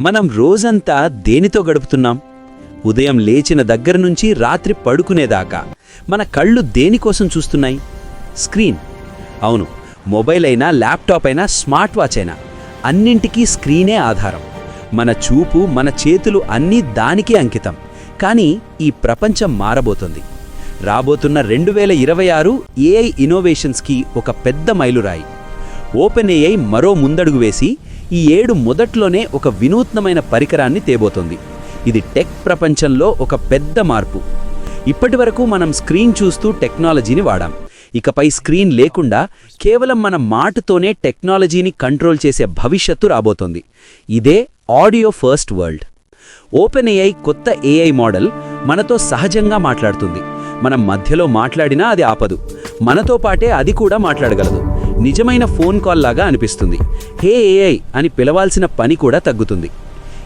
మనం రోజంతా దేనితో గడుపుతున్నాం? ఉదయం లేచిన దగ్గర నుంచి రాత్రి పడుకునేదాకా మన కళ్ళు దేనికోసం చూస్తున్నాయి? స్క్రీన్. అవును మొబైల్ అయినా ల్యాప్టాప్ అయినా స్మార్ట్ వాచ్ అయినా అన్నింటికీ స్క్రీనే ఆధారం. మన చూపు మన చేతులు అన్నీ దానికే అంకితం. కానీ ఈ ప్రపంచం మారబోతుంది. రాబోతున్న రెండు వేల ఇరవై ఆరు ఏఐ ఇన్నోవేషన్స్కి ఒక పెద్ద మైలురాయి. ఓపెన్ ఏఐ మరో ముందడుగు వేసి ఈ ఏడు మొదట్లోనే ఒక వినూత్నమైన పరికరాన్ని తేబోతోంది. ఇది టెక్ ప్రపంచంలో ఒక పెద్ద మార్పు. ఇప్పటివరకు మనం స్క్రీన్ చూస్తూ టెక్నాలజీని వాడాం. ఇకపై స్క్రీన్ లేకుండా కేవలం మన మాటతోనే టెక్నాలజీని కంట్రోల్ చేసే భవిష్యత్తు రాబోతోంది. ఇదే audio first world. Open AI కొత్త ఏఐ మోడల్ మనతో సహజంగా మాట్లాడుతుంది. మనం మధ్యలో మాట్లాడినా అది ఆపదు. మనతో పాటే అది కూడా మాట్లాడగలదు. నిజమైన ఫోన్ కాల్ లాగా అనిపిస్తుంది. హే ఏఐ అని పిలవాల్సిన పని కూడా తగ్గుతుంది.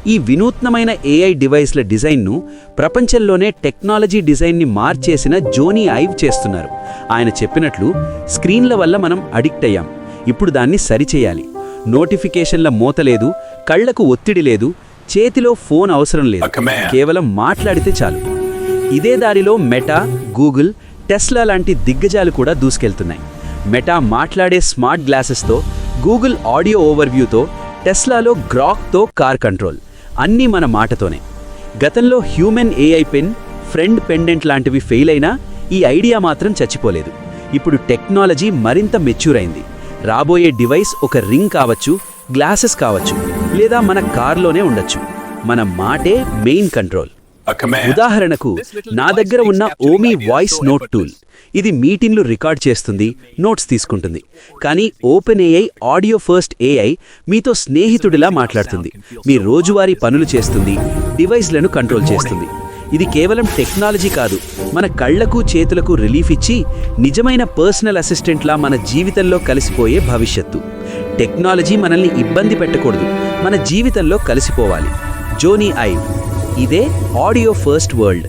ఈ వినూత్నమైన ఏఐ డివైస్ల డిజైన్ను ప్రపంచంలోనే టెక్నాలజీ డిజైన్ని మార్చేసిన జోనీ ఐవ్ చేస్తున్నారు. ఆయన చెప్పినట్లు స్క్రీన్ల వల్ల మనం అడిక్ట్ అయ్యాం. ఇప్పుడు దాన్ని సరిచేయాలి. నోటిఫికేషన్ల మోత లేదు కళ్ళకు ఒత్తిడి లేదు చేతిలో ఫోన్ అవసరం లేదు. కేవలం మాట్లాడితే చాలు. ఇదే దారిలో మెటా గూగుల్ టెస్లా లాంటి దిగ్గజాలు కూడా దూసుకెళ్తున్నాయి. మెటా మాట్లాడే స్మార్ట్ గ్లాసెస్తో గూగుల్ ఆడియో ఓవర్వ్యూతో టెస్లాలో గ్రాక్తో కార్ కంట్రోల్. అన్నీ మన మాటతోనే. గతంలో human AI pen friend pendant లాంటివి ఫెయిల్ అయినా ఈ ఐడియా మాత్రం చచ్చిపోలేదు. ఇప్పుడు టెక్నాలజీ మరింత మెచ్యూర్ అయింది రాబోయే డివైస్ ఒక రింగ్ కావచ్చు గ్లాసెస్ కావచ్చు లేదా మన కార్లోనే ఉండొచ్చు. మన మాటే మెయిన్ కంట్రోల్. ఉదాహరణకు నా దగ్గర ఉన్న ఓమీ వాయిస్ నోట్ టూల్ ఇది మీటింగ్లు రికార్డ్ చేస్తుంది నోట్స్ తీసుకుంటుంది. కానీ open AI audio first AI మీతో స్నేహితుడిలా మాట్లాడుతుంది. మీ రోజువారీ పనులు చేస్తుంది డివైస్లను కంట్రోల్ చేస్తుంది. ఇది కేవలం టెక్నాలజీ కాదు మన కళ్ళకు చేతులకు రిలీఫ్ ఇచ్చి నిజమైన పర్సనల్ అసిస్టెంట్లా మన జీవితంలో కలిసిపోయే భవిష్యత్తు. టెక్నాలజీ మనల్ని ఇబ్బంది పెట్టకూడదు మన జీవితంలో కలిసిపోవాలి. జోనీ ఐవ్ ఇదే ఆడియో ఫస్ట్ వరల్డ్.